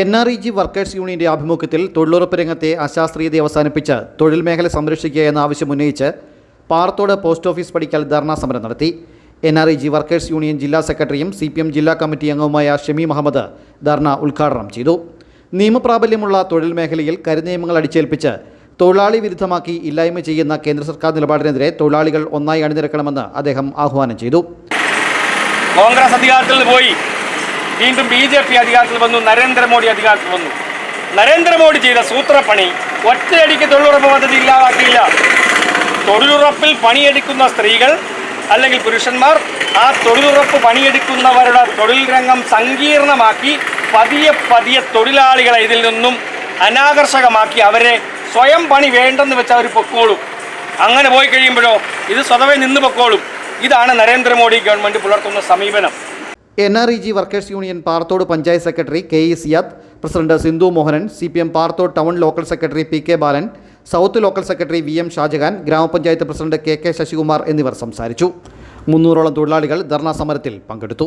N R E G workers യൂണിയന്റെ ആഭിമുഖ്യത്തിൽ തൊഴിലുറപ്പ് രംഗത്തെ അശാസ്ത്രീയത അവസാനിപ്പിച്ച് തൊഴിൽ മേഖല സംരക്ഷിക്കുക എന്ന ആവശ്യം ഉന്നയിച്ച് പാറത്തോട് പോസ്റ്റ് ഓഫീസ് പടിക്കൽ ധർണാ സമരം നടത്തി. N R E G workers union ജില്ലാ സെക്രട്ടറിയും സി പി എം ജില്ലാ കമ്മിറ്റി അംഗവുമായ ഷമി മുഹമ്മദ് ധർണ ഉദ്ഘാടനം ചെയ്തു. നിയമപ്രാബല്യമുള്ള തൊഴിൽ മേഖലയിൽ കരുനിയമങ്ങൾ അടിച്ചേൽപ്പിച്ച് തൊഴിലാളി വിരുദ്ധമാക്കി ഇല്ലായ്മ ചെയ്യുന്ന കേന്ദ്ര സർക്കാർ നിലപാടിനെതിരെ തൊഴിലാളികൾ ഒന്നായി അണിനിരക്കണമെന്ന് അദ്ദേഹം ആഹ്വാനം ചെയ്തു. കോൺഗ്രസ് അധികാരത്തിൽ പോയി. വീണ്ടും ബി ജെ പി അധികാരത്തിൽ വന്നു നരേന്ദ്രമോദി അധികാരത്തിൽ വന്നു. നരേന്ദ്രമോദി ചെയ്ത സൂത്രപ്പണി ഒറ്റയടിക്ക് തൊഴിലുറപ്പ് പദ്ധതി ഇല്ലാതാക്കിയില്ല. തൊഴിലുറപ്പിൽ പണിയെടുക്കുന്ന സ്ത്രീകൾ അല്ലെങ്കിൽ പുരുഷന്മാർ ആ തൊഴിലുറപ്പ് പണിയെടുക്കുന്നവരുടെ തൊഴിൽ രംഗം സങ്കീർണമാക്കി പതിയെ പതിയെ തൊഴിലാളികളെ ഇതിൽ നിന്നും അനാകർഷകമാക്കി അവരെ സ്വയം പണി വേണ്ടെന്ന് വെച്ച് അവർ പൊക്കോളും. അങ്ങനെ പോയി കഴിയുമ്പോഴോ ഇത് സ്വതവേ നിന്ന് പൊക്കോളും. ഇതാണ് നരേന്ദ്രമോദി ഗവൺമെന്റ് പുലർത്തുന്ന സമീപനം. N R E G workers union Parthode panchayat secretary K E Siyad president Sindhu Mohanan C P M Parathodu town local secretary P K Balan south local secretary V M Shajahan grama panchayat president K K Sasikumar എന്നിവർ സംസാരിച്ചു. മുന്നൂറോളം തൊഴിലാളികൾ ധർണാ സമരത്തിൽ പങ്കെടുത്തു.